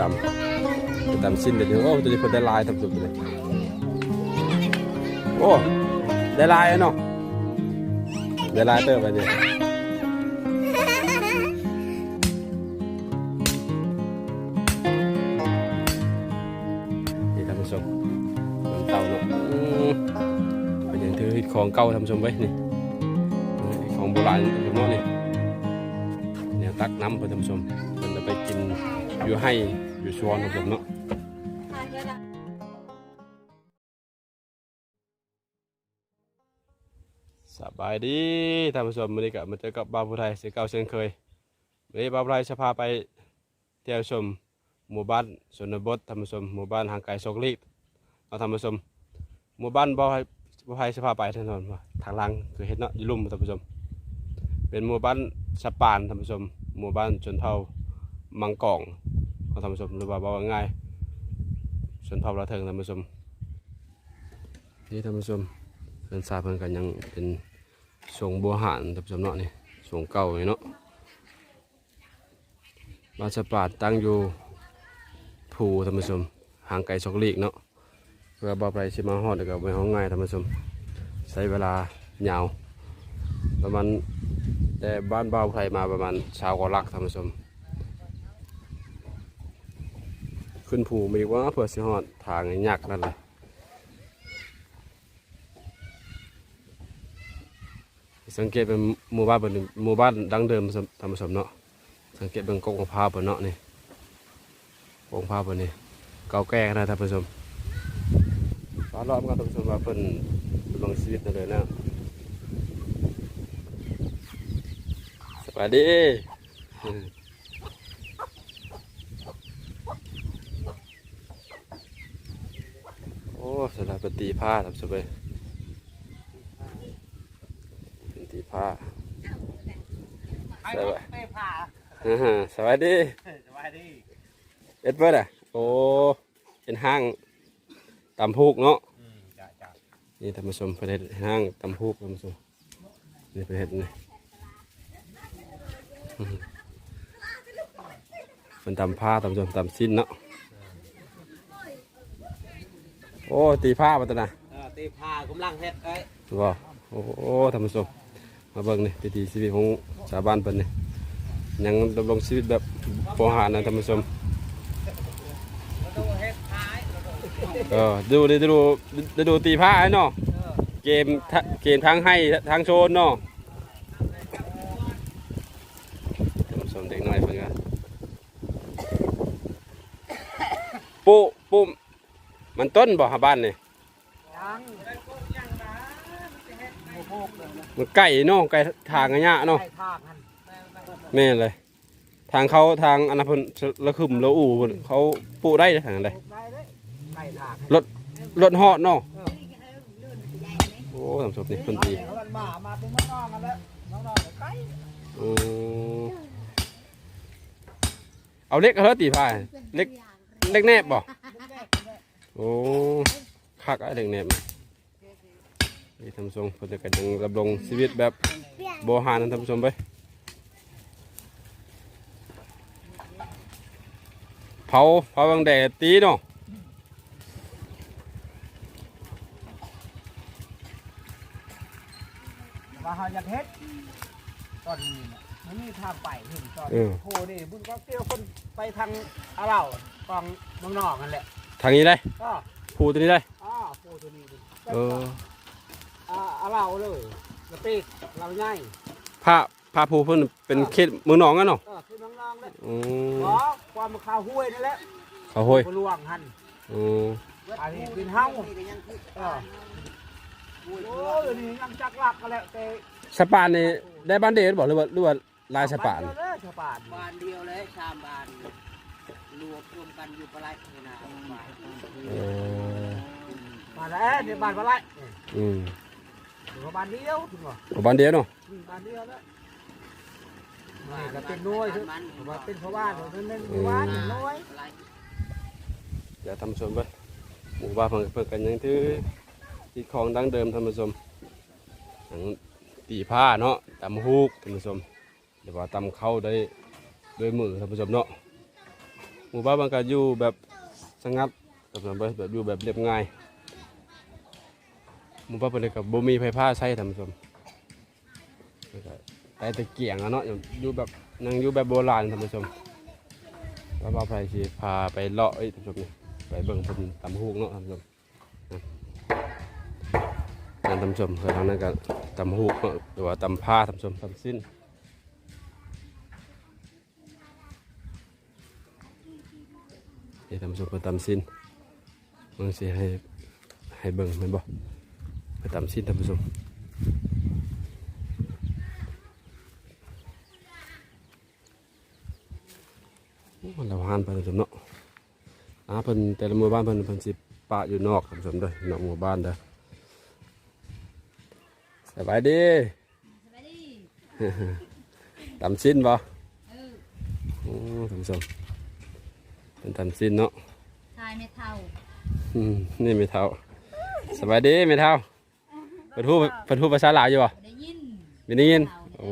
ตำเพิ่นตำสิ้นเดี๋ยวโอ้ตัวนี้เพิ่นได้ลายทำสุดเลยโอ้ได้ลายอะเนาะได้ลายเติบไปเนี่ยนี่ท่านผู้ชมมันเต่าเนาะเป็นอย่างถือของเก่าท่านผู้ชมไว้นี่ของโบราณท่านผู้ชมเนาะนี่เนี่ยตักน้ำเพื่อท่านผู้ชมเพิ่นจะไปกินอยู่ให้ อยู่ชวนนผู้ชมเนาะสบายดีท่านผู้ชมวันนี้ก็มาเจอกับบ่าวผู้ไทยเสียเก่าเช่นเคยวันนี้บ่าวผู้ไทยจะพาไปเที่ยวชมหมู่บ้านชนบทท่านผู้ชมหมู่บ้านห่างไกลโซกลีกเอาท่านผู้ชมหมู่บ้านบ่าบ่าวไทยจะพาไปแน่นอนว่าทางลังคือเห็ดเนาะอยู่ลุ่มท่านผู้ชม เป็นหมู่บ้านสปานท่านผู้ชม หมู่บ้านชนเผ่ามังกอง เอาท่านผู้ชมหรือว่าบอกว่าง่ายชนเผ่าละเทิงท่านผู้ชมนี่ท่านผู้ชมเพิ่นทราเพิ่นกันยังเป็นสงบัวหานทับสำเนาะนี่สงเก่านี่เนาะบ้านสปาดตั้งอยู่ภูธรรมชมห่างไกลสอกลีกเนาะเพื่อบ่ไปสิมาฮอดแล้วก็ไปห้องง่ายธรรมชมใช้เวลายาวประมาณแต่บ้านบ่าวไทยมาประมาณชาวกว่าลักธรรมชม ขึ้นภูมีว่าเพื่อสิฮอดทางยากนั่นแหละสังเกตเป็นหมู่บ้านเป็นหมู่บ้านดั้งเดิมธรรมสมเนาะสังเกตเป็นกงของพร้าวบนเนาะนี่กงพร้าวบนนี่เก่าแก่นะท่านผู้ชมฟ้ารอบกันท่านผู้ชมว่าเพิ่นลงชีวิตนั่นเลยนะสวัสดีโอ้สารปตีผ้าทำสบายเป็นตีผ้าใครสก็วัสดีเต้ผ่าอ่าฮะสวัสดีสบายดีเอ็ดเบิร์ดอะโอ้เป็นห้างตำพูกเนาะอืมจ้ะจ้ะนี่ท่านผู้ชมประเทศห้างตำพูกท่านผู้ชมนี่ประเทศนี่อืมเป็นตำผ้าท่านผู้ชมตำสิ้นเนาะ โอ้ตีผ้ามาตัวน่ะเออเต้ผ่ากำลังเฮ็ดเอ้ยว้าวโอ้โหท่านผู้ชมมาเบิ่งนี่วิถีชีวิตของชาวบ้านเพิ่นนี่ยังดำรงชีวิตแบบโบราณนะท่านผู้ชมดูเฮ็ดท้ายเออดูดิดูดูดูตีผ้าไอ้เนาะเออเกมทะเกมทั้งให้ทั้งโชนเนาะท่านผู้ชมเด็กน้อยเพิ่นกันปุ๊ปุ๊ มันต้นบ่หาบ้านนี่ยมันไก่เนาะไก่ทางอะยะเนาะแม่เลย ทางเขาทางอนนั้นเพิ่นละคึมละอู่เพิ่นเขาปูได้ทางนั้นได้ได้เลยใส่ทางรถรถฮอดเนาะโอ้สำสบนี่เพิ่นตีเอาเล็กเอาเล็กเอาตีพายเล็กเล็กแนบบ่ โอ้คักอะเล็กแนบนี่ทำทรงเพิ่นจะกันยังดำรงชีวิตแบบโบราณนั่นทำชมไปเผาเผาบางแดดตีเนาะว่าเฮาอยากเฮ็ดตอนนี้น่ะมันมีทางไปเห็นตอนเออโคนี่บุญก็เกี่ยวคนไปทางอาเหล่ากองเมืองนอกนั่นแหละทางนี้ได้ก็ผูตัวนี้ได้อ้าโคตัวนี้ดิเอออาอาเหล่าเลยกระติกเราใหญ่ผ้าผ้าผูเพิ่นเป็นเขตเมืองหนองกันเนาะเออคือน้องๆเลยอืมขอความข่าวห้วยนี่แหละเขาห้อยบ่ลวงหันอืมอันนี้เป็นเฮาเออโอ้ยนี่ยังจักหลักกันแหละแต่สปานนี่ได้บ้านเดชบอกหรือว่าหรือว่าลายสปาน เดียวเลยสปาน บานเดียวเลยสามบาน รวมรวมกันอยู่ปลายนี่นะบานเออมาแล้วเดี๋ยวบ้านบ่ไรอืมอยู่บ้านเดียวถึงบ่เอาบ้านเดียวเนาะอืมบ้านเดียวแล้วนี่ก็เป็นน้อยคือว่าเป็นเพราะว่าเดี๋ยวนั้นเป็นว่าน้อยปลายเดี๋ยวทำชมไปหมู่บ้านเพิ่นเพิ่นกันยังถือที่ของดั้งเดิมทำชมหนังตีผ้าเนาะตำฮูกทำชมเดี๋ยวว่าตำเข้าได้ด้วยมือทำชมเนาะ หมู่บ้านมันก็อยู่แบบสงัดกับสมแบบอยู่แบบเรียบง่ายหมู่บ้านเป็นกับบ่มีไฟฟ้าใช้ท่านผู้ชมแล้วก็แต่ตะเกียงอะเนาะอยู่แบบนั่งอยู่แบบโบราณท่านผู้ชมแล้วว่าไปสิพาไปเลาะไอ้ท่านผู้ชมนี่ไปเบิ่งเพิ่นตำฮูกเนาะท่านผู้ชมนั่นท่านผู้ชมเคยทานั้นก็ตำฮูกเนาะหรือว่าตำผ้าท่านผู้ชมตำสิ้น นี่ทำสุกไปตำสิ้นมึงสิให้ให้เบิ่งแมันบ่ไปตำสิ้นทำผู้ชมโอ้มันละหานไปท่านผู้ชมเนาะอ่าเพิ่นแต่ละหมู่บ้านเพิ่นเพิ่นสิปะอยู่นอกท่านผู้ชมเด้อนอกหมู่บ้านเด้อสบายดีสวัสดีตำสิ้นบ่เออโอ้ท่านผู้ชม เป็นตำสิ้นเนาะทายไม่เท่าอืมนี่ไม่เท่าสบายดีไม่เท่าเปิดหูเปิดหูภาษาลาวอยู่ป่ะได้ยินไม่ได้ยินโอ้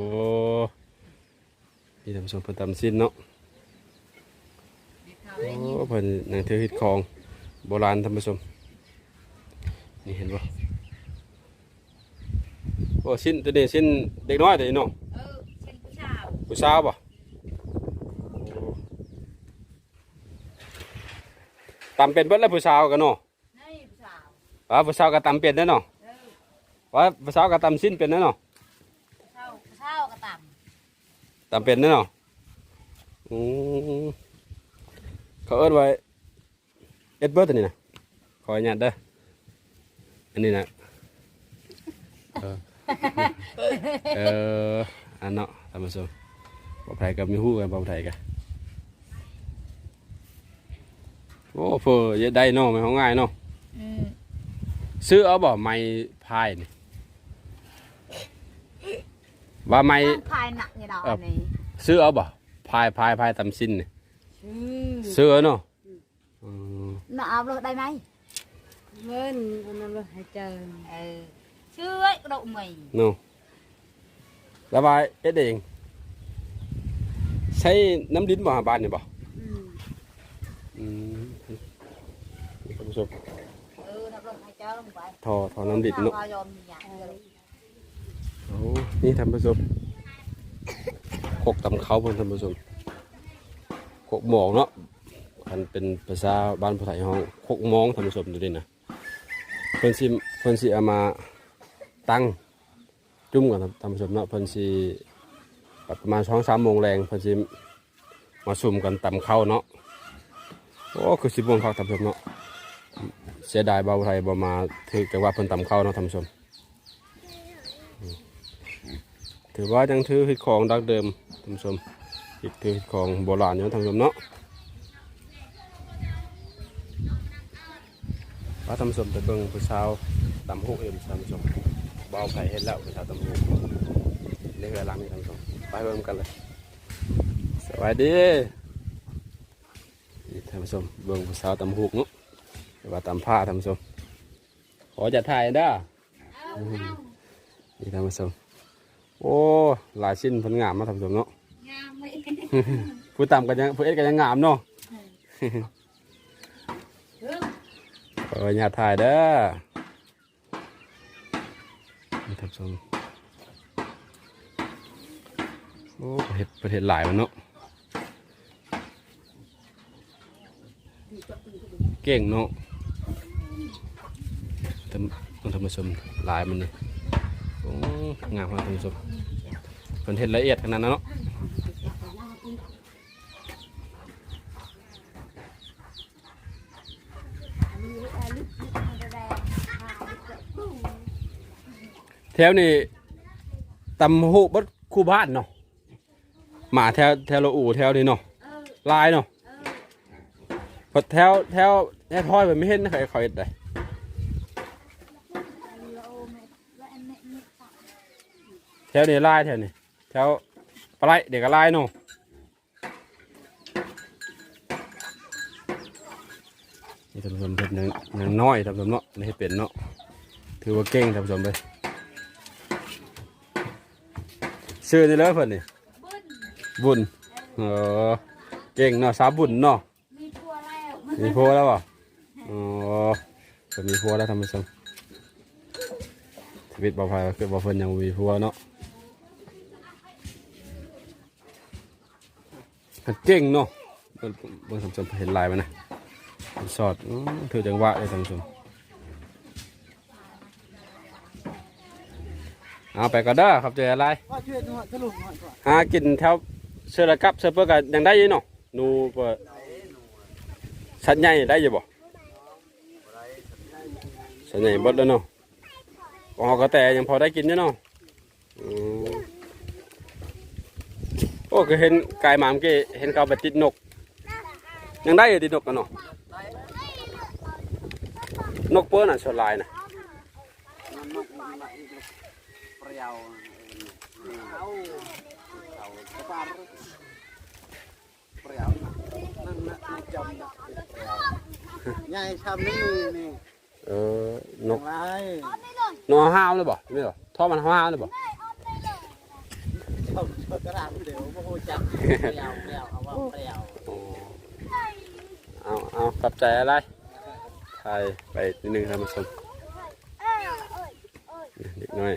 นี่ท่านผู้ชมเพิ่นตำสิ้นเนาะไม่เท่าโอ้ได้ยินเพิ่นหนังถือฮิตของโบราณท่านผู้ชมนี่เห็นป่ะโอ้สิ้นตัวนี้สิ้นเด็กน้อยตัวนี้เนาะเออเช่นผู้ชาวผู้สาวป่ะ ตำเป็นเบิดแล้วผู้สาวกันเนาะนี่ผู้ชาวว่าผู้สาวก็ตำเป็นแน่เนาะเออว่าผู้สาวก็ตำสิ้นเป็นแน่เนาะผู้ชาวผู้ชาวก็ต่ตามเป็นแน่นอนอืมเขาเอิ้นไว้เอ็ดเบิร์ตอันนี้นะขออนุญาตเด้ออันนี้นะเออเอออันเนาะท่านผู้ชมบอกไทยกับมีหู้กันบอกไทยกัน โอ้เพื่อได้เนาะไม่ของง่ายเนาะำอืมซื้อเอาบ่ไม้พายนี่ว่าไม้พายหนักนี่ดอกเออนี่ซื้อเอาบ่พายพายพายตำสิ้นนี่อืมซื้อเอาเนาะอืมน่าเอาเลยได้ไหมเงินอันนั้นเลยให้เจอเออชื่อไอ้กระดูกหมีเนาะระบายเอ็ดเองใช้น้ำดินบ่หาบ้านนี่บ่อืม อืมนี่ท่านผู้ชมเออนักลงให้เจ้าลงไปทอทอน้ำดินเนาะข้าวยอมมีอย่างเดียวโอ้นี่ท่านผู้ชมโคกตำเขาเพิ่นท่านผู้ชมโคกหมองเนาะมันเป็นภาษาบ้านผู้ไทยห้องโคกหมองท่านผู้ชมดูดินะเพิ่นสิเพิ่นสิเอามาตั้งจุ่มกันครับท่านผู้ชมเนาะเพิ่นสิแบบประมาณสองสามโมงแรงเพิ่นสิมาซุ่มกันตำเข้าวเนาะ โอ้คือสิบโมงเขาท่านผู้ชมเนาะเสียดายเบาไทยบ่มาถือแต่ว่าเพิ่นตำเข้าเนาะท่านผู้ชมถือว่ายังถือฮิตของดักเดิมท่านผู้ชมอีกถือฮิตของโบราณอยู่ท่านผู้ชมเนาะว่าท่านผู้ชมไปเบิ่งผู้สาวตำหูเอ็มท่านผู้ชมเบาไผ่เห็นแล้วผู้สาวตำหูนี่คือหลังนี่ท่านผู้ชมไปเบิ่งกันเลยสวัสดี ท่านผู้ชมเบิ่งผู้สาวตำหูเนาะหรือว่าตำผ้าท่านผู้ชม ขอจะถ่ายเด้อนี่ท่านผู้ชม โอ้ หลายชิ้นเพันงามมาทำสมเนาะงามไหมผู้ต่ำกันยังผู้เอ็ดกันยังงามเนาะเอออย่าถ่ายเด้อนี่ทำสมโอ้ประเทศประเทศหลายมันเนาะ เก่งเนาะทำต้องทำผสมลายมันนี่งามมากทำผสมเพิ่นเห็นละเอียดขนาดนั้นเนาะแถวนี้ตำหูบดคู่บ้านเนาะหมาแถวแถวโลอู่แถวนี้เนาะลายเนาะ พอแถวแถวแถวท้อยมันไม่เห็นนะใครเขาเห็นได้แถวนี้ลายแถวนี้แถวปลาไหลเด็กก็ลายเนาะนี่ท่านผู้ชมเพิ่นยังยังน้อยท่านผู้ชมเนาะไม่ให้เป็นเนาะถือว่าเก่งท่านผู้ชมเลยชื่อนี่เลยเพิ่นนี่บุญเออเก่งเนาะสาวบุญเนาะแมีผัวแล้วบ่อ๋อจะมีผัวแล้วทำไมซ้ำชีวิตบ่าวไฟคือบ่าวเพิ่นยังบ่มีผัวเนาะมันเก่งเนาะเบิ่งเบิ่งสมๆเห็นลายมันนะมันสอดอื้อถือจังหวะเลยท่านผู้ชมเอาไปก็ได้อครับเจออะไรว่าช่วยหน่อยสรุปหน่อยก่อนหากินแถวเสือระกับเสือเพื่อกันยังได้อยี่เนาะหนูเปิด สัตว์ใหญ่ได้อยี่บ่สัตว์ใหญ่บดแล้วเนาะของเขาก็แต่ยังพอได้กินอยู่เนาะโอ้ก็เห็นกายหมามเกเห็นเขาไปติดนก ยังได้อยู่ติดนกกันเนาะนกเปิ้ลน่ะส่วนลายน่ะมันนกมันมาอีกเใหญ่ชำนี่นี่เออนกอะไรนกห้าวเลยบ่ไม่หรอท่อมันห้าวเลยบ่ชอบชอบกระดาษเดี๋ยวโมโหจับเปรี้ยวเปรี้ยวเอาว่าเปรี้ยวเอาเอากลับใจอะไรถ่ายไปนิดนึงท่านผู้ชมเด็กน้อย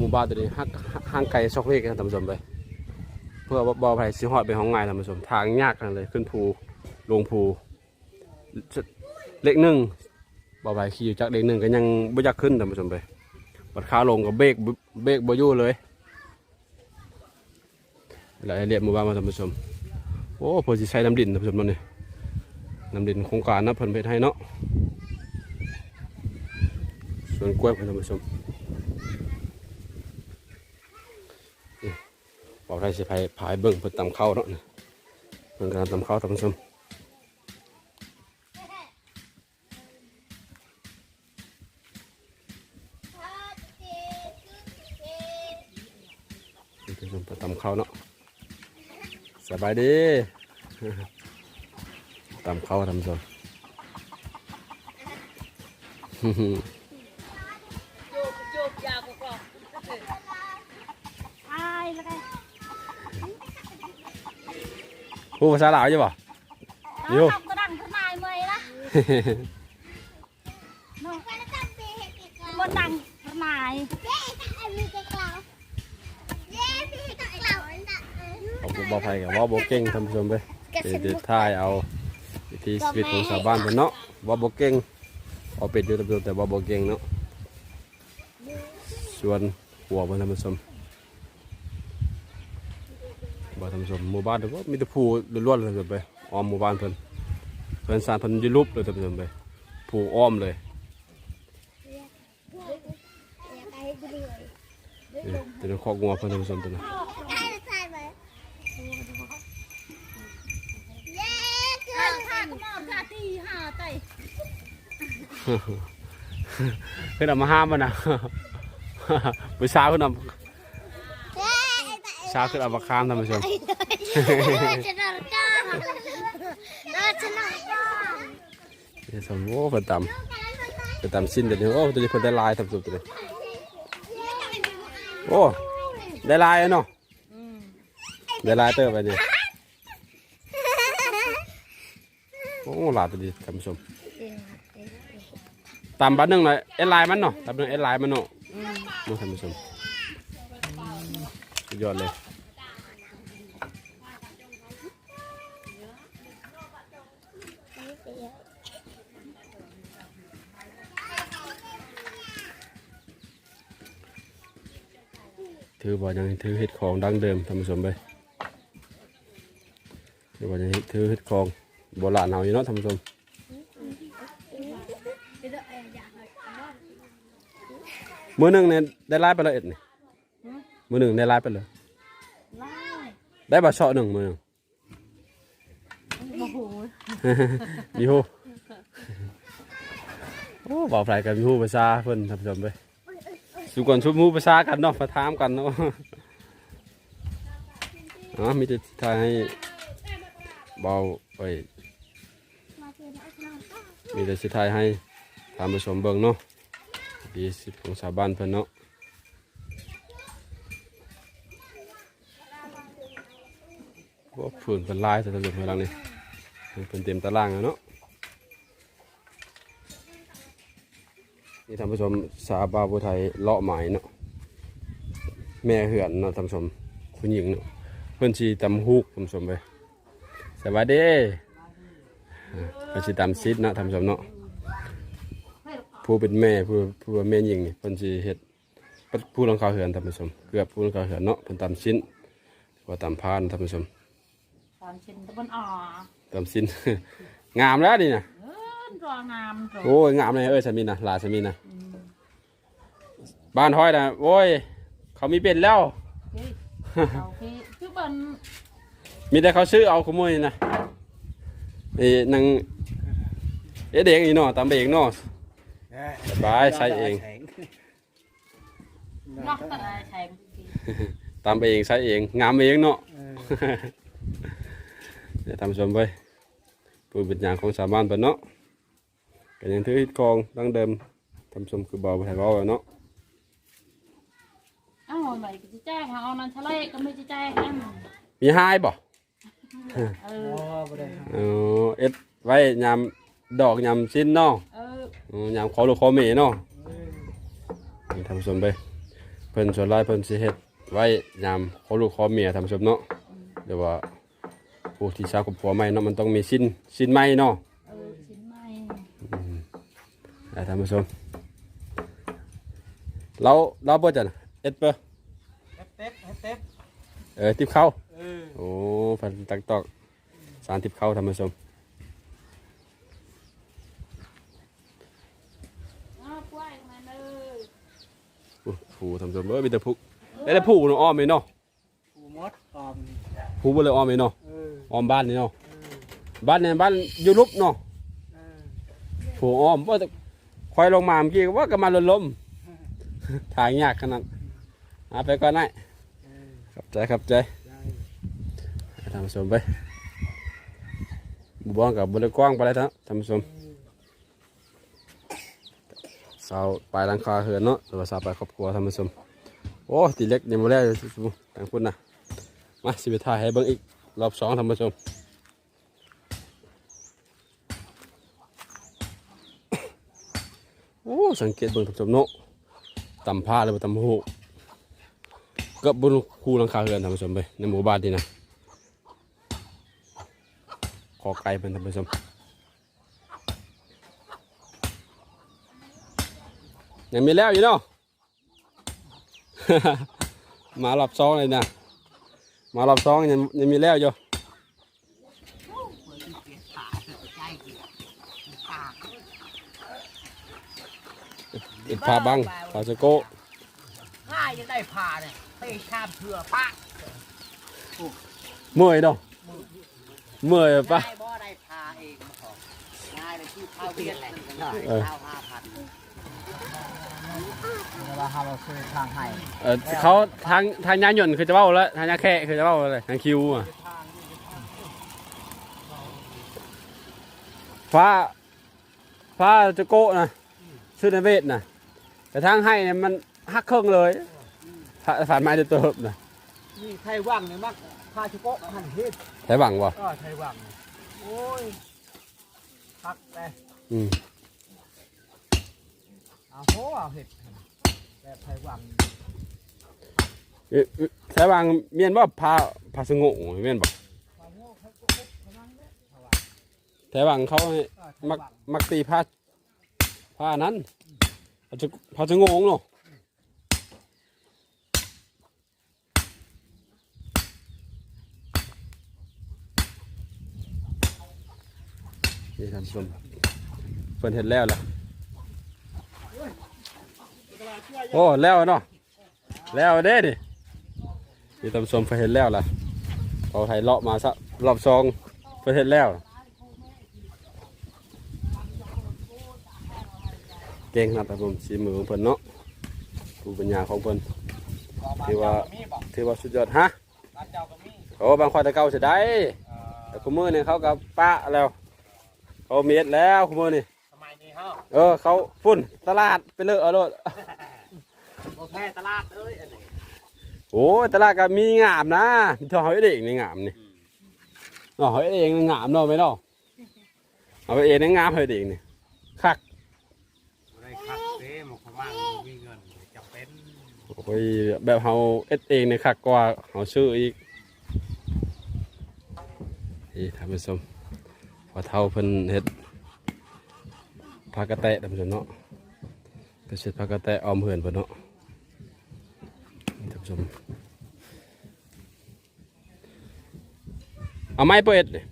หมู่บ้านตัวนี้ห่างไกลซอกเล็กนะท่านผู้ชมไปเพื่อบ่อไปสิหอดไปห้องไงท่านผู้ชมทางยากกันเลยขึ้นภูลงภูเล็กหนึ่งบ่อไปขี่อยู่จากเล็กหนึ่งก็ยังไม่อยากขึ้นท่านผู้ชมไปบัดขาลงกับเบรกเบรกบ่อยู่เลยแล้วไอเรียบหมู่บ้านมาท่านผู้ชมโอ้เพิ่นสิใช้น้ำดินท่านผู้ชมนั่นนี่น้ำดินโครงการนะเพิ่นเพชรให้เนาะส่วนกล้วยเพิ่นท่านผู้ชมนี่บอก ได้สิพายพายเบิ่งเพิ่นตำข้าเนาะเพิ่นกำลังตำข้าท่านผู้ชมท่านผู้ชมเพิ่นตำข้าเนาะสบายดีตำเข้าท่านผู้ชม พูดภาษาลาวใช่ป่ะอยู่ทำก็ดังขึ้นมาเมื่อยละมันดังขึ้นมาเอาผมบอกไปกับว่าโบเก่งท่านผู้ชมไปเดี๋ยวจะถ่ายเอาวิถีชีวิตของชาวบ้านเป็นเนาะว่าโบเก่งเอาเป็ดอยู่ท่านผู้ชมแต่ว่าโบเก่งเนาะส่วนหัวเพิ่นท่านผู้ชม บ่ท่านผู้ชมหมู่บ้านเดี๋ยวว่ามีแต่ผู้ล้วนๆเลยท่านผู้ชมไปอ้อมหมู่บ้านเพิ่นเพิ่นสร้างเพิ่นอยุลุบเลยท่านผู้ชมไปผู้อ้อมเลยนี่เป็นคอกงัวเพิ่นท่านผู้ชมตัวนั้นข้างข้างก็มอนค่ะตีห้าไตเพื่อนเอามาห้ามมันนะไปเช้าเพื่อนเอา เช้าขึ้นเอามาข้ามท่านผู้ชมนี่สมโอ้เพิ่นตำเพิ่นตำสิ้นเดี๋ยวนี้โอ้ตัวนี้เพิ่นได้ลายทำสุดตัวนี้โอ้ได้ลายแล้วเนาะได้ลายเติบไปนี่โอ้ลายตัวนี้ท่านผู้ชมตำบัดหนึ่งหน่อยเอ็นลายมันเนาะตำหนึ่งเอ็นลายมันเนาะโอ้ท่านผู้ชม สุดยอดเลย ถือว่ายังถือเห็ดของดังเดิมท่านผู้ชมไปถือว่ายังถือเห็ดของโบราณเอาอยู่เนาะท่านผู้ชมมือหนึ่งเนี่ยได้ไล่ไปเลยเอ็ดนี่ มือหนึ่งได้ไล่ไปเลยได้บาชอหนึ่งมือหนึ่ง โอ้โหมีฮู้โอ้บอกใครกันมีฮู้ภาษาเพิ่นท่านผู้ชมไปสุก่อนชุบมูภาษากันเนาะมาถามกันเนาะอ๋อมีแต่ทายให้เบาไปมีแต่สิทายให้ทานผู้ชมเบิ่งเนาะดีสิของชาวบ้านเพิ่นเนาะ โอ้ฝืนเป็นลายแต่ตำรวจพลังนี่เป็นเต็มตารางแล้วเนาะนี่ท่านผู้ชมสาบาบุไทยเลาะหมายเนาะแม่เหือนเนาะท่านผู้ชมผู้หญิงเนาะเพื่อนชีตำฮุกท่านผู้ชมไปสวัสดีเพื่อนชีตำซิดเนาะท่านผู้ชมเนาะผู้เป็นแม่ผู้ผู้เป็นแม่หญิงนี่เพื่อนชีเฮ็ดผู้ลังคาเหือนท่านผู้ชมเกือบผู้ลังคาเหือนเนาะเพิ่นตำชิ้นว่าตำพานท่านผู้ชม อนชินตะบนอ่อตำสิ้นงามแล้วนี่นะเออรองามรอโอ้ยงามเลยเอ้ยสามีนะหลานสามีนะบ้านห้อยนะโอ้ย เขามีเป็นแล้ว เฮ้ยเอาพี่คือเป็นมีแต่เขาซื้อเอาขโมยนะไอ้นางเอ๊ะเด็กอีเนาะตามไปเองเนาะสบายใช้เองนอกแต่ใช้พี่ตามไปเองใช้เอง งามเองเนาะ เดี๋ยวทำชมไปปูเป็นอย่างของชาวบ้านเปนเนาะก็ยังถือครองดั้งเดิมทำชมคือเบาไทยเบาเนาะเอ้าไหนก็จะแจ้งเอานันทะเลก็ไม่จะแจ้งอันมีไฮบ่เอออ๋อบ่ได้เออเอ็ดไว้ยามดอกยามสิ้นเนาะเอออืมยามขอลูกขอเมเนาะนี่ทำชมไปเพิ่นส่วนหลายเพิ่นสิเฮ็ดไว้ยามขอลูกขอเมียทำชมเนาะเดี๋ยวว่า ผู้ที่สาวกับผัวใหม่เนาะมันต้องมีสิ้นสิ้นใหม่เนาะเออชิ้นใหม่ได้ท่านผู้ชมเราเราเปิดจันเอ็ดเปอร์เต็บเต็บเออทิปเข้าเออโอ้พันตักตอกสารทิปเข้าท่านผู้ชมอ้าวกล้วยมาเลยอู้ผูท่านผู้ชมเออมีแต่ผูได้แต่ผูเนาะอ้อมเลยเนาะผู้มดออมนี่ผูบ่เลยอ้อมเลยเนาะเอออ้อมบ้านนี่เนาะเออบ้านเนี่ยบ้านอยู่ลุบเนาะเออผูอ้อมว่าแต่คอยลงมาเมื่อกี้ก็ว่าก็มาลนลมถ่ายยากขนาดเอาไปก่อนได้เออขับใจขับใจได้ให้ท่านผู้ชมไปบุบ้องกับบริกว้างไปเลยท่านท่านผู้ชมสาวไปหลังคาเหือนเนาะหรือว่าสาวไปครอบครัวท่านผู้ชมโอ้ตีเล็กยังไม่แล้วอยู่สู้ๆต่างคนนะมาสิไปถ่ายให้เบิ่งอีก รอบสองท่านผู้ชมโอ้สังเกตเบิ่งท่านผู้ชมเนาะตำผ้าหรือว่าตำหูกับบนคูหลังคาเหือนท่านผู้ชมไปในหมู่บ้านนี่นะขอไก่เป็นท่านผู้ชมยังมีแล้วอยู่เนาะ มารอบสองเลยนะ มารอบสองยังยังมีแล้วอยู่อิดพาบังพาสโกผ้ายังได้ผ้าเนี่ยไปชามเผื่อผ้าเมื่อยเนาะเมื่อยปะได้บ่ได้ผ้าเองมาของ่ายเลยที่ข้าวเวียนแหละข้าวห้าพัน เวลาเราซื้อทางให้เออเขาทางทางยานยนต์คือจะเบ้าแล้วทางยาแค่คือจะเบ้าเลยทางคิวอะฟ้าฟ้าจะโกะนะซื้อในเวทนะแต่ทางให้เนี่ยมันหักเครื่องเลยผ่าผ่านไม้จะเติบนะนี่ไทยว่างเนี่ยมักพาชุโกะหันเฮ็ดแต่หวังวะก็ไทยว่างโอ้ยพักแต่อืมเอาโหเอาเห็ด แบบไทยว่างเอ๊ะเอ๊ะแต่หวังเมียนว่าพาพาสงงเมียนบอกแต่หวังเขาให้ก็ไทยมักว่างมักตีผ้าผ้านั้นผ้าจะผ้าจะงงเนาะนี่ท่านผู้ชมเพิ่นเห็นแล้วล่ะ โอ้แล้วเนาะแล้วเด้ดินี่ท่านผู้ชมเพิ่นเห็นแล้วล่ะเอาไทยเลาะมาซะรอบซองเพิ่นเห็นแล้วเก่งนะครับผมสีมือของเพิ่นเนาะภูมิปัญญาของเพิ่นที่ว่าถือว่าสุดยอดฮะบ้านเจ้าก็มีโอ้บางคนแต่เก่าเสียดายแต่คุมือเนี่ยเขากับปะแล้วเขาเมียดแล้วคุมือนี่สมัยนี้ฮะเออเขาฝุ่นตลาดไปเลยเอาโลดโอ แพ้ตลาดเอ้ยอันนี้โอ้ยตลาดก็มีงามนะมีทองให้เด็กในงามนี่มเนาะเฮ้ยเองงามเนาะไหมเนาะเอาไปเองนี่งามเฮ้ยเองนี่คักอะไรคักเด้หมกพม่ามีเงินจะเป็นโอ้ยแบบเฮาเอ็ดเองนี่คักกว่าเฮาซื้ออีกนี่ท่านผู้ชมพอเท่าเพิ่นเฮ็ดพากระแตะท่านผู้ชมเนาะเป็นเฮ็ดพากระแตะออมเหือนเพิ่นเนาะนี่ ท่านผู้ชมเอาไม้เปิดนี่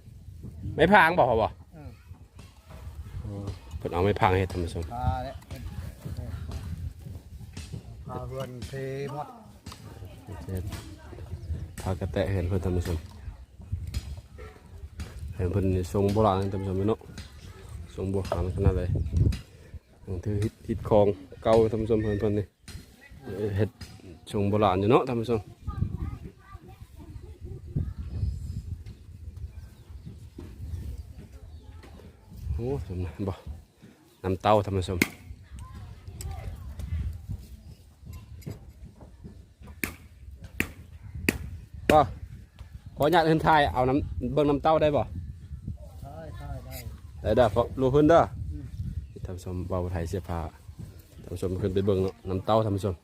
ไม้พางบอกเขาบ่เพิ่นเอาไม้พางเฮ็ดท่านผู้ชมพาแล้วพาเพื่อนเทหมดเฮ็ดพากระแตะเห็นเพิ่นท่านผู้ชมเห็นเพิ่นนี่ทรงโบราณท่านผู้ชมเนาะทรงโบราณขนาดเลยนั่นคือฮิตฮิตของเก่าท่านผู้ชมเพิ่นเพิ่นนี่เฮ็ด ทรงโบราณอยู่เนาะท่านผู้ชมโอ้สมนะบ่น้ำเต้าท่านผู้ชมก็ขออนุญาตเอินทายเอาน้ำเบิ่งน้ำเต้าได้บ่ใช่ใช่ได้ได้เด้อเพราะรู้ขึ้นเด้ออท่านผู้ชมเบาไทยเสื้อผ้าท่านผู้ชมขึ้นไปเบิ่งเนาะน้ำเต้าท่านผู้ชม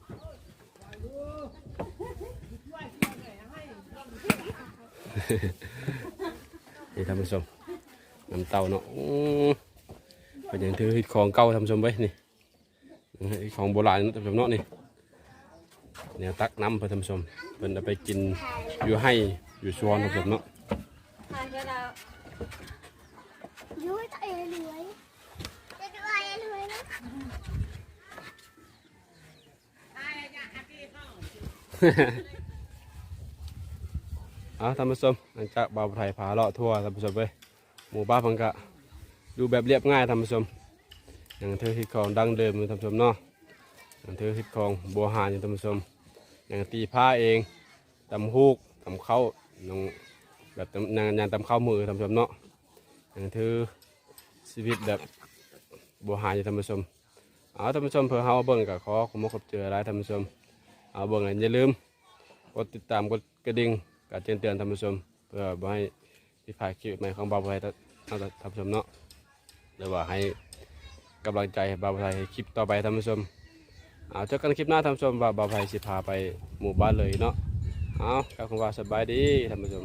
นี่ท่านผู้ชมน้ำเต้าเนาะเป็นอย่างถือของเก่าท่านผู้ชมไว้นี่นี่ของโบราณท่านผู้ชมเนาะนี่เนี่ยตักน้ำเพื่อท่านผู้ชมเพิ่นเอาไปกินอยู่ให้อยู่ชวนท่านผู้ชมเนาะเรายุ้ยจะเอ๋รวยจะดูอะไรรวยนะเอาท่านผู้ชมหลังจากบ่าวไทยพาเลาะทั่วท่านผู้ชมไปหมู่บ้านพังกะดูแบบเรียบง่ายท่านผู้ชม อย่างเธอฮิตของดังเดิมท่านผู้ชมเนาะอย่างเธอฮิตของบัวหานอยู่ท่านผู้ชม อย่างตีผ้าเองตำฮูกตำเข้าน้องแบบนางยานตำเข้ามือท่านผู้ชมเนาะอย่างเธอชีวิตแบบบัวหานอยู่ท่านผู้ชมเอาท่านผู้ชมเพื่อเฮาเบิ่งกับขอขอมขอบเจอหลายท่านผู้ชมเอาเบิ่งอันอย่าลืมกดติดตามกดกระดิ่ง การแจ้งเตือนท่านผู้ชมเพื่อบ่ให้ผิดพลาดคลิปใหม่ของบาบไทยท่านผู้ชมเนาะหรือว่าให้กำลังใจบาบไทยคลิปต่อไปท่านผู้ชมเอาเจอกันคลิปหน้าท่านผู้ชมว่าบาบไทยสิพาไปหมู่บ้านเลยเนาะเอาครับคุณว่าสบายดีท่านผู้ชม